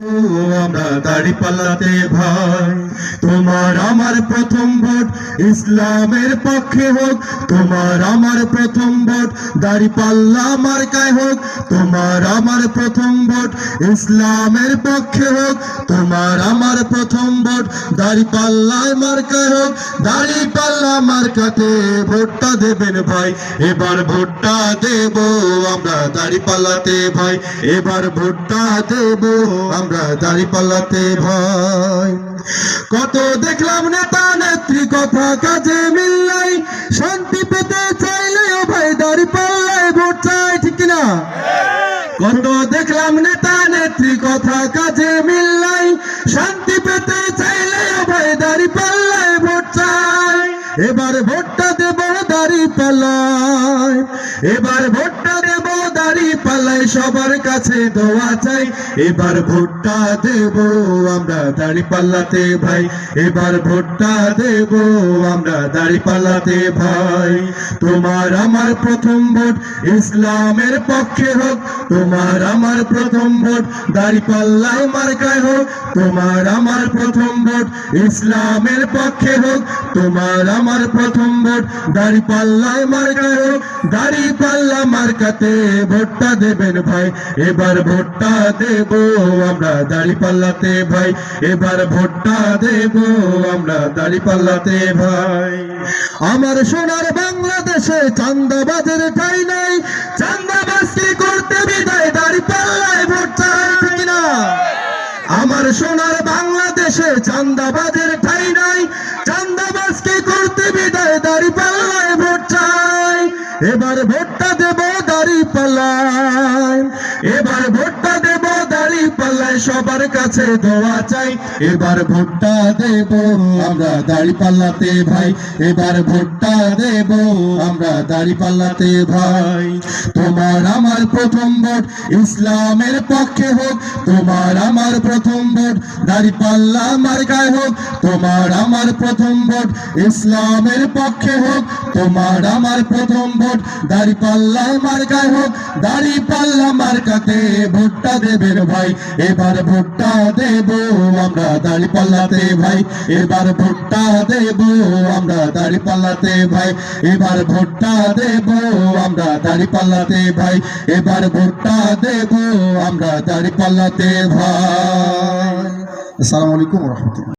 আমরা দাড়ি পাল্লাতে ভাই। তোমার আমার প্রথম ভোট ইসলামের পক্ষে হোক, তোমার আমার প্রথম ভোট দাড়ি পাল্লা মার্কায় হোক, তোমার আমার প্রথম ভোট ইসলামের পক্ষে হোক, তোমার আমার প্রথম ভোট দাড়ি পাল্লায় মার্কায় হোক দাড়ি পাল্লা মার্কাতে ভোটটা দেবেন ভাই। এবার ভোটটা দেব আমরা দাড়ি পাল্লাতে ভাই। এবার ভোটটা দেব আমরা দাড়ি পাল্লাতে ভাই কত দেখলাম নেতা নেত্রী কথা কাজে মিললাই। শান্তি পেতে চাইলেও ভাই দাড়ি পাল্লায় ভোট চাই, ঠিক কিনা? কত দেখলাম নেতা নেত্রী কথা কাজে মিললাই। শান্তি পেতে চাইলেও ভাই দাড়ি পাল্লায় ভোট চাই। এবার ভোটটা দেব দাড়ি পাল্লায় এবার ভোটটা দেব দাড়ি পাল্লায় সবার কাছে দোয়া চাই। এবার ভোটটা দেব আমরা দাড়ি পাল্লাতে ভাই। এবার ভোটটা দেব আমরা দাড়ি পাল্লাতে ভাই। তোমার আমার প্রথম ভোট ইসলামের পক্ষে হোক, তোমার আমার প্রথম ভোট দাড়ি পাল্লায় মার্কায় হোক, তোমার আমার প্রথম ভোট ইসলামের পক্ষে হোক, তোমার আমার প্রথম ভোট দাড়ি পাল্লায় মার্কায় হোক দাড়ি পাল্লা মার্কাতে ভোটটা দেবেন ভাই। এবার ভোটটা দেব আমরা দাড়ি পাল্লাতে ভাই। এবার ভোটটা দেব আমরা দাড়ি পাল্লাতে ভাই। আমার সোনার বাংলাদেশে চান্দাবাজের ঠাই নাই। চান্দাবাজকে করতে বিদায় দাড়ি পাল্লায় ভোট চাই না আমার সোনার বাংলাদেশে চান্দাবাজের ঠাই নাই। চান্দাবাজকে করতে বিদায় দাড়ি পাল্লায় ভোট চাই। এবার ভোটটা পাল্লায় এবার পাল্লায় সবার কাছে দোয়া চাই। এবার ভোটটা দেব আমরা দাড়ি পাল্লাতে ভাই। এবার ভোটটা দেব আমরা দাড়ি পাল্লাতে ভাই। তোমার আমার প্রথম ভোট ইসলামের পক্ষে হোক, তোমার আমার প্রথম ভোট দাড়ি পাল্লা মার্কায় হোক, তোমার আমার প্রথম ভোট ইসলামের পক্ষে হোক, তোমার আমার প্রথম ভোট দাড়ি পাল্লা মার্কায় হোক দাড়ি পাল্লা মার্কাতে ভোটটা দেবেন ভাই, এবার দেব আমরা দাড়ি পাল্লাতে ভাই, এবার ভোটটা দেব আমরা দাড়ি পাল্লাতে ভাই, এবার ভোটটা দেব আমরা দাড়ি পাল্লাতে ভাই, এবার দেব আমরা দাড়ি পাল্লাতে ভাই। আসসালামু আলাইকুম রহমতুল্লাহ।